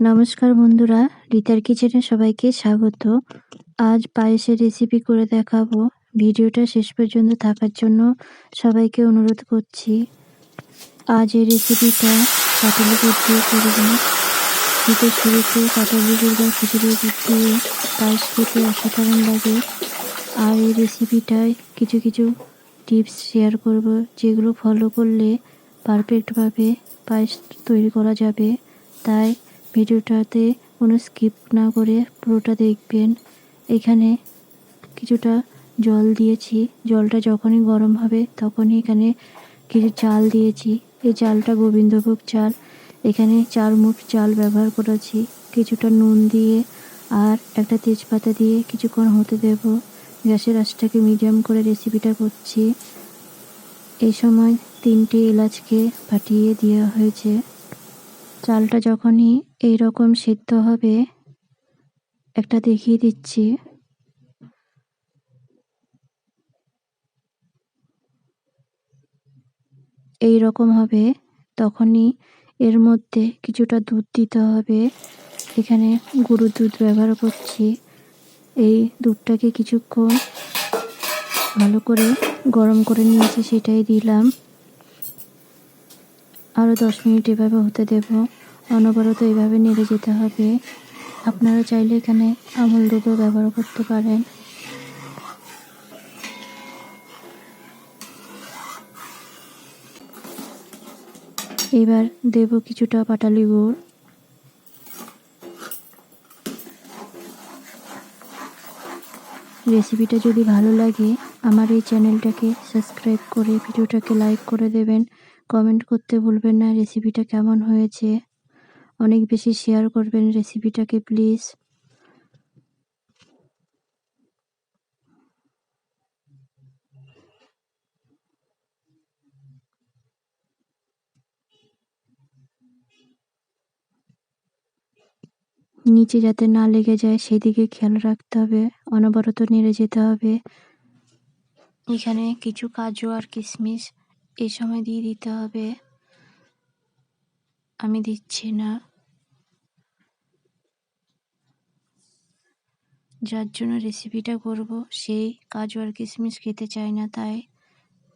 নমস্কার বন্ধুরা, রিতার কিচেনে সবাইকে স্বাগত। আজ পায়েসের রেসিপি করে দেখাবো। ভিডিওটা শেষ পর্যন্ত থাকার জন্য সবাইকে অনুরোধ করছি। আজ এই রেসিপিটা কাটালি গুড় দিয়ে করব। শীতের শুরুতে কাটালি গুড় বা খিচুড়ি গুড় দিয়ে। পায়েস খেতে অসাধারণ লাগে। আর এই রেসিপিটায় কিছু কিছু টিপস শেয়ার করব, যেগুলো ফলো করলে পারফেক্টভাবে পায়েস তৈরি করা যাবে। তাই ভিডিওটাতে কোনো স্কিপ না করে পুরোটা দেখবেন। এখানে কিছুটা জল দিয়েছি। জলটা যখনই গরম হবে তখনই এখানে কিছু চাল দিয়েছি। এই চালটা গোবিন্দভোগ চাল। এখানে চার মুঠ চাল ব্যবহার করেছি। কিছুটা নুন দিয়ে আর একটা তেজপাতা দিয়ে কিছুক্ষণ হতে দেব। গ্যাসের আঁচটাকে মিডিয়াম করে রেসিপিটা করছি। এই সময় তিনটে এলাচকে ফাটিয়ে দেওয়া হয়েছে। চালটা যখনই এই রকম সিদ্ধ হবে, একটা দেখিয়ে দিচ্ছি। এই রকম হবে, তখনই এর মধ্যে কিছুটা দুধ দিতে হবে। এখানে গরুর দুধ ব্যবহার করছি। এই দুধটাকে কিছুক্ষণ ভালো করে গরম করে নিয়েছি, সেটাই দিলাম। আরও দশ মিনিট এভাবে হতে দেব। অনবরত এভাবে নেড়ে যেতে হবে। আপনারা চাইলে এখানে আমল দুধও ব্যবহার করতে পারেন। এবার দেব কিছুটা পাটালি গুড়। রেসিপিটা যদি ভালো লাগে, আমার এই চ্যানেলটাকে সাবস্ক্রাইব করে ভিডিওটাকে লাইক করে দেবেন। কমেন্ট করতে ভুলবেন না রেসিপিটা কেমন হয়েছে? অনেক বেশি শেয়ার করবেন রেসিপিটাকে প্লিজ নিচে যাতে না লেগে যায়, সেদিকে খেয়াল রাখতে হবে, অনবরত নেড়ে যেতে হবে। এখানে কিছু কাজু আর কিশমিশ এই সময় দিয়ে দিতে হবে। আমি দিচ্ছি না। যার জন্য রেসিপিটা করব, সেই কাজু আর কিশমিশ খেতে চায় না, তাই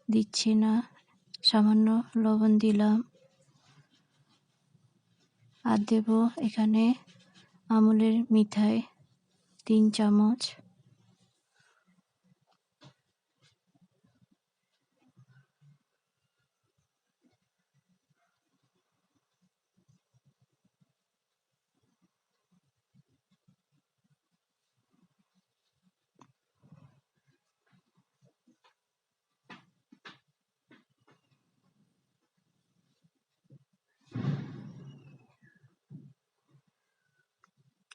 দিচ্ছি না। সামান্য লবণ দিলাম। আর দেব এখানে আমুলের মিঠাই তিন চামচ।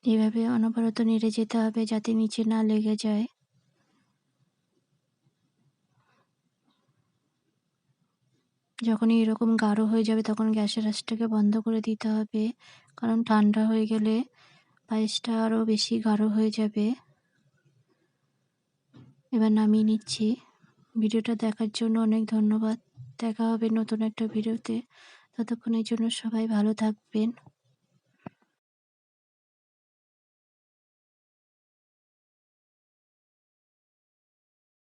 এভাবে অনবরত নেড়ে যেতে হবে যাতে নিচে না লেগে যায়। যখন এরকম গাঢ় হয়ে যাবে তখন গ্যাসের আঁচটাকে বন্ধ করে দিতে হবে, কারণ ঠান্ডা হয়ে গেলে পায়েসটা আরও বেশি গাঢ় হয়ে যাবে। এবার নামিয়ে নিচ্ছি। ভিডিওটা দেখার জন্য অনেক ধন্যবাদ। দেখা হবে নতুন একটা ভিডিওতে। ততক্ষণের জন্য সবাই ভালো থাকবেন।